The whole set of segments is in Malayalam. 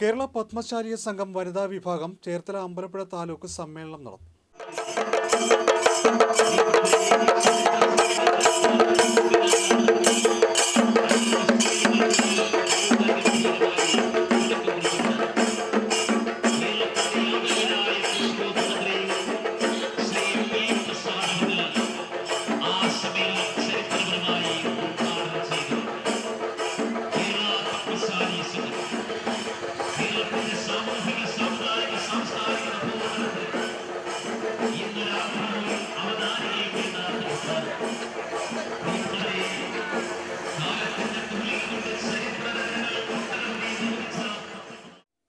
കേരള പത്മശാലിയ സംഘം വനിതാ വിഭാഗം ചേർത്തല അമ്പലപ്പുഴ താലൂക്ക് സമ്മേളനം നടന്നു.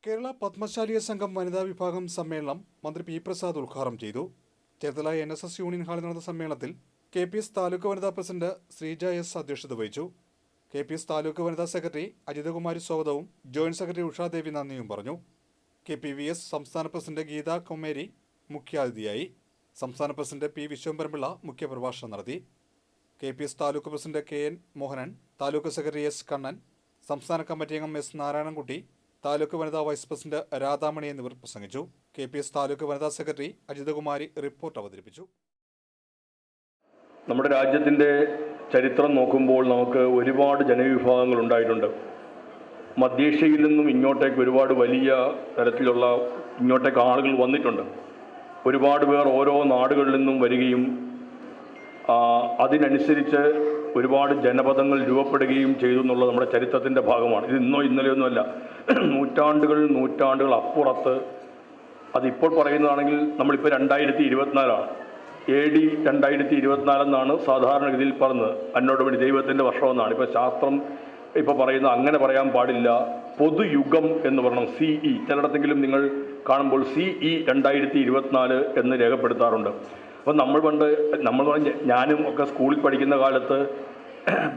കേരള പത്മശാലിയ സംഘം വനിതാ വിഭാഗം സമ്മേളനം മന്ത്രി പി പ്രസാദ് ഉദ്ഘാടനം ചെയ്തു. Cherthala N S S union ഹാളിൽ നടന്ന സമ്മേളനത്തിൽ കെ പി എസ് താലൂക്ക് വനിതാ പ്രസിഡന്റ് ശ്രീജ എസ് അധ്യക്ഷത വഹിച്ചു. കെ പി എസ് താലൂക്ക് വനിതാ സെക്രട്ടറി അജിതകുമാരി സ്വാഗതവും ജോയിന്റ് സെക്രട്ടറി ഉഷാദേവി നന്ദിയും പറഞ്ഞു. കെ പി വി എസ് സംസ്ഥാന പ്രസിഡന്റ് ഗീത കൊമ്മേരി മുഖ്യാതിഥിയായി. സംസ്ഥാന പ്രസിഡന്റ് പി വിശ്വംഭരപിള്ള മുഖ്യപ്രഭാഷണം നടത്തി. K P S taluk president K N Mohanan taluk secretary S Kannan സംസ്ഥാന കമ്മിറ്റി അംഗം എസ് നാരായണൻകുട്ടി താലൂക്ക് വനിതാ വൈസ് പ്രസിഡന്റ് രാധാമണി എന്നിവർ പ്രസംഗിച്ചു. കെ പി എസ് താലൂക്ക് വനിതാ സെക്രട്ടറി അജിതകുമാരി റിപ്പോർട്ട് അവതരിപ്പിച്ചു. നമ്മുടെ രാജ്യത്തിന്റെ ചരിത്രം നോക്കുമ്പോൾ നമുക്ക് ഒരുപാട് ജനവിഭാഗങ്ങൾ ഉണ്ടായിട്ടുണ്ട്. മധ്യേഷ്യയിൽ നിന്നും ഇങ്ങോട്ടേക്ക് ഒരുപാട് വലിയ തരത്തിലുള്ള ഇങ്ങോട്ടേക്ക് ആളുകൾ വന്നിട്ടുണ്ട്. ഒരുപാട് പേർ ഓരോ നാടുകളിൽ നിന്നും വരികയും അതിനനുസരിച്ച് ഒരുപാട് ജനപദങ്ങൾ രൂപപ്പെടുകയും ചെയ്തു എന്നുള്ളത് നമ്മുടെ ചരിത്രത്തിന്റെ ഭാഗമാണ്. ഇത് ഇന്നോ ഇന്നലെയൊന്നുമല്ല നൂറ്റാണ്ടുകൾ നൂറ്റാണ്ടുകൾ അപ്പുറത്ത് അതിപ്പോൾ പറയുന്നതാണെങ്കിൽ നമ്മളിപ്പോൾ രണ്ടായിരത്തി ഇരുപത്തിനാലാണ് എ ഡി രണ്ടായിരത്തി ഇരുപത്തിനാലെന്നാണ് സാധാരണഗതിയിൽ പറഞ്ഞത്. വേണ്ടി ദൈവത്തിന്റെ വർഷമെന്നാണ്. ഇപ്പോൾ ശാസ്ത്രം ഇപ്പോൾ പറയുന്ന അങ്ങനെ പറയാൻ പാടില്ല. പൊതുയുഗം എന്ന് പറയണം. സി ഇ ചിലയിടത്തെങ്കിലും നിങ്ങൾ കാണുമ്പോൾ സി ഇ രണ്ടായിരത്തി ഇരുപത്തിനാല് എന്ന് രേഖപ്പെടുത്താറുണ്ട്. അപ്പോൾ നമ്മൾ പണ്ട് നമ്മൾ ഞാനും ഒക്കെ സ്കൂളിൽ പഠിക്കുന്ന കാലത്ത്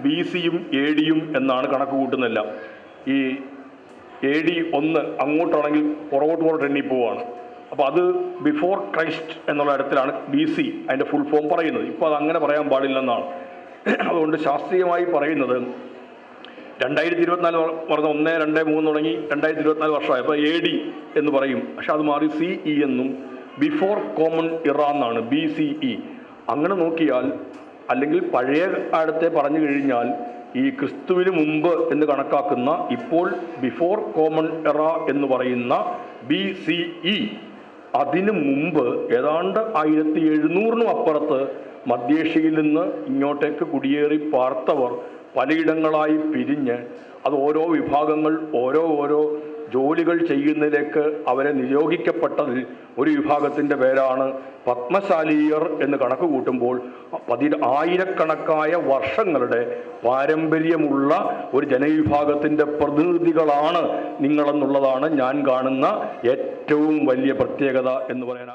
ബി സിയും എ ഡിയും എന്നാണ് കണക്ക് കൂട്ടുന്നില്ല ഈ എ ഡി ഒന്ന് അങ്ങോട്ടാണെങ്കിൽ പുറകോട്ട് പുറകോട്ട് എണ്ണി പോവുകയാണ്. അപ്പോൾ അത് ബിഫോർ ക്രൈസ്റ്റ് എന്നുള്ള ഇടത്തിലാണ് ബി സി അതിന്റെ ഫുൾ ഫോം പറയുന്നത്. ഇപ്പോൾ അത് അങ്ങനെ പറയാൻ പാടില്ലെന്നാണ്. അതുകൊണ്ട് ശാസ്ത്രീയമായി പറയുന്നത് രണ്ടായിരത്തി ഇരുപത്തിനാല് പറഞ്ഞ ഒന്ന് രണ്ട് മൂന്ന് തുടങ്ങി രണ്ടായിരത്തി ഇരുപത്തിനാല് വർഷമായി. അപ്പോൾ എ ഡി എന്ന് പറയും. പക്ഷെ അത് മാറി സി ഇ എന്നും ബിഫോർ കോമൺ ഇറ എന്നാണ് ബി സി ഇ അങ്ങനെ നോക്കിയാൽ അല്ലെങ്കിൽ പഴയ കാലത്തെ പറഞ്ഞു കഴിഞ്ഞാൽ ഈ ക്രിസ്തുവിന് മുമ്പ് എന്ന് കണക്കാക്കുന്ന ഇപ്പോൾ ബിഫോർ കോമൺ എറ എന്ന് പറയുന്ന ബി സി ഇ അതിനു മുമ്പ് ഏതാണ്ട് ആയിരത്തി എഴുന്നൂറിനും അപ്പുറത്ത് മധ്യേഷ്യയിൽ നിന്ന് ഇങ്ങോട്ടേക്ക് കുടിയേറി പാർത്തവർ പലയിടങ്ങളായി പിരിഞ്ഞ് അത് ഓരോ വിഭാഗങ്ങൾ ഓരോ ഓരോ ജോലികൾ ചെയ്യുന്നതിലേക്ക് അവരെ നിയോഗിക്കപ്പെട്ടതിൽ ഒരു വിഭാഗത്തിന്റെ പേരാണ് പത്മശാലീയർ എന്ന് കണക്ക് കൂട്ടുമ്പോൾ പതി ആയിരക്കണക്കായ വർഷങ്ങളുടെ പാരമ്പര്യമുള്ള ഒരു ജനവിഭാഗത്തിന്റെ പ്രതിനിധികളാണ് നിങ്ങളെന്നുള്ളതാണ് ഞാൻ കാണുന്ന ഏറ്റവും വലിയ പ്രത്യേകത എന്ന് പറയാൻ